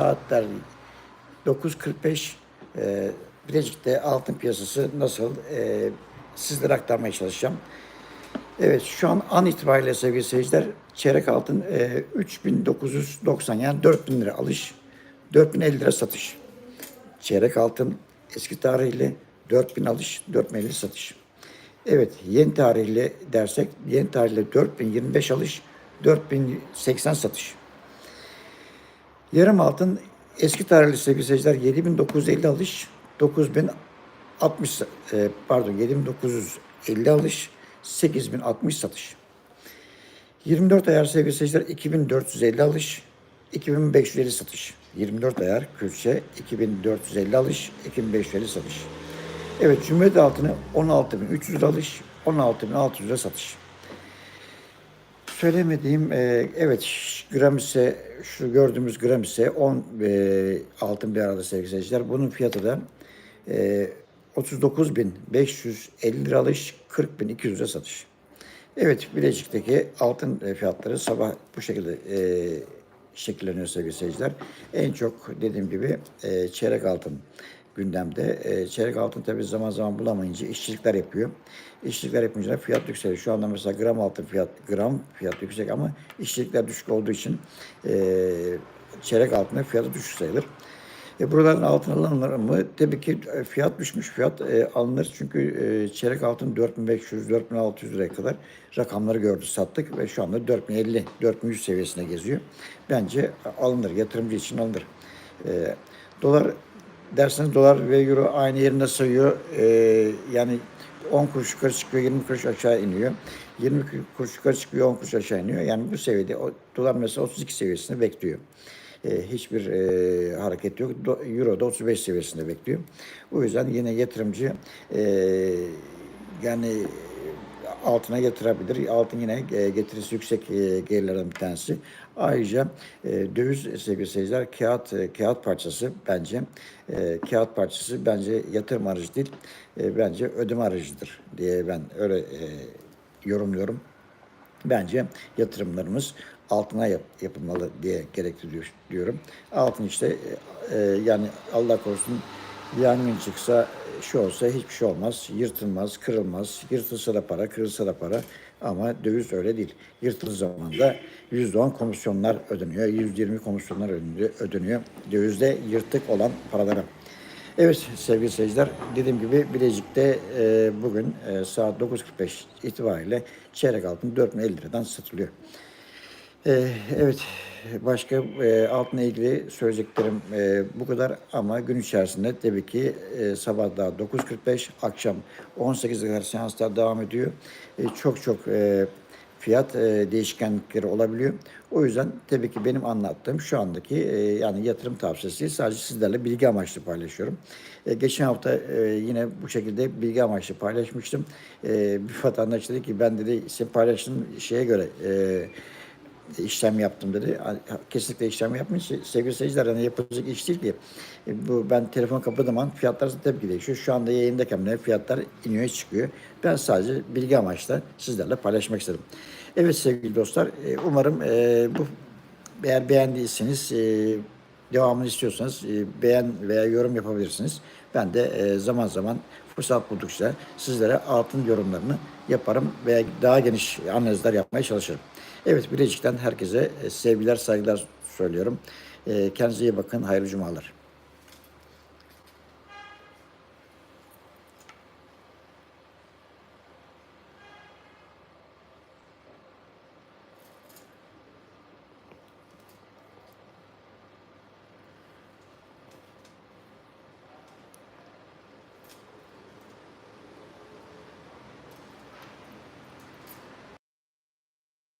saatler 9.45 e, Bilecik'te altın piyasası nasıl e, sizlere aktarmaya çalışacağım. Evet şu an an itibariyle sevgili seyirciler çeyrek altın e, 3990 yani 4000 lira alış 4050 lira satış. Çeyrek altın eski tarihle 4000 alış 4050 satış. Evet yeni tarihle dersek yeni tarihle 4025 alış 4080 satış. Yarım altın eski tarihli sevgili seyirciler 7950 alış, 9060 e, pardon 7950 alış, 8060 satış. 24 ayar sevgili seyirciler 2450 alış, 2550 satış. 24 ayar külçe 2450 alış, 2550 satış. Evet Cumhuriyet altını 16.300 lira alış, 16.600 lira satış. Söylemediğim e, evet ş- gram ise şu gördüğümüz gram ise 10 e, altın bir arada sevgili seyirciler. Bunun fiyatı da e, 39.550 lira alış 40.200 lira satış. Evet Bilecik'teki altın e, fiyatları sabah bu şekilde e, şekilleniyor sevgili seyirciler. En çok dediğim gibi e, çeyrek altın gündemde. E, çeyrek altın tabii zaman zaman bulamayınca işçilikler yapıyor. İşçilikler yapınca fiyat yükseliyor. Şu anda mesela gram altın fiyat gram fiyat yüksek ama işçilikler düşük olduğu için e, çeyrek altının fiyatı düşük sayılır. E, buraların altın alınır mı? Tabii ki e, fiyat düşmüş. Fiyat e, alınır çünkü e, çeyrek altın 4500-4600 liraya kadar rakamları gördü sattık ve şu anda 4050-4100 seviyesine geziyor. Bence alınır. Yatırımcı için alınır. E, dolar derseniz dolar ve euro aynı yerinde sayıyor. E, yani 10 kuruş yukarı çıkıyor, 20 kuruş aşağı iniyor. 20 kuruş yukarı çıkıyor, 10 kuruş aşağı iniyor. Yani bu seviyede o, dolar mesela 32 seviyesinde bekliyor. E, hiçbir e, hareket yok. Do, Euro da 35 seviyesinde bekliyor. O yüzden yine yatırımcı e, yani altına yatırabilir. Altın yine e, getirisi yüksek e, gelirlerden bir tanesi. Ayrıca e, döviz sevgili seyirciler kağıt kağıt parçası bence kağıt parçası bence yatırım aracı değil. Bence ödeme aracıdır diye ben öyle yorumluyorum. Bence yatırımlarımız altına yap, yapılmalı diye gerektiriyor diyorum. Altın işte e, yani Allah korusun yangın çıksa şu olsa hiçbir şey olmaz. Yırtılmaz, kırılmaz. Yırtılsa da para, kırılsa da para. Ama döviz öyle değil. Yırtıldığı zaman da %10 komisyonlar ödeniyor. %20 komisyonlar ödeniyor. ödeniyor. Dövizde yırtık olan paralara. Evet sevgili seyirciler dediğim gibi Bilecik'te e, bugün e, saat 9.45 itibariyle çeyrek altın 4050 liradan satılıyor. E, evet başka e, altına ilgili söyleyeceklerim e, bu kadar ama gün içerisinde tabii ki e, sabah daha 9.45 akşam 18'e kadar seanslar devam ediyor. E, çok çok e, fiyat e, değişkenlikleri olabiliyor. O yüzden tabii ki benim anlattığım şu andaki e, yani yatırım tavsiyesi sadece sizlerle bilgi amaçlı paylaşıyorum. E, geçen hafta e, yine bu şekilde bilgi amaçlı paylaşmıştım. E, bir vatandaş dedi ki ben dedi senin paylaştığın şeye göre e, işlem yaptım dedi. Kesinlikle işlem yapmış. Sevgili seyirciler hani yapılacak iş değil ki. E, Bu ben telefon kapadığı zaman fiyatlar tabii ki değişiyor. Şu anda yayındayken bile fiyatlar iniyor çıkıyor. Ben sadece bilgi amaçlı sizlerle paylaşmak istedim. Evet sevgili dostlar e, umarım e, bu eğer beğendiyseniz e, devamını istiyorsanız e, beğen veya yorum yapabilirsiniz. Ben de e, zaman zaman fırsat buldukça sizlere altın yorumlarını yaparım veya daha geniş analizler yapmaya çalışırım. Evet Bilecik'ten herkese e, sevgiler saygılar söylüyorum. E, Kendinize iyi bakın. Hayırlı cumalar.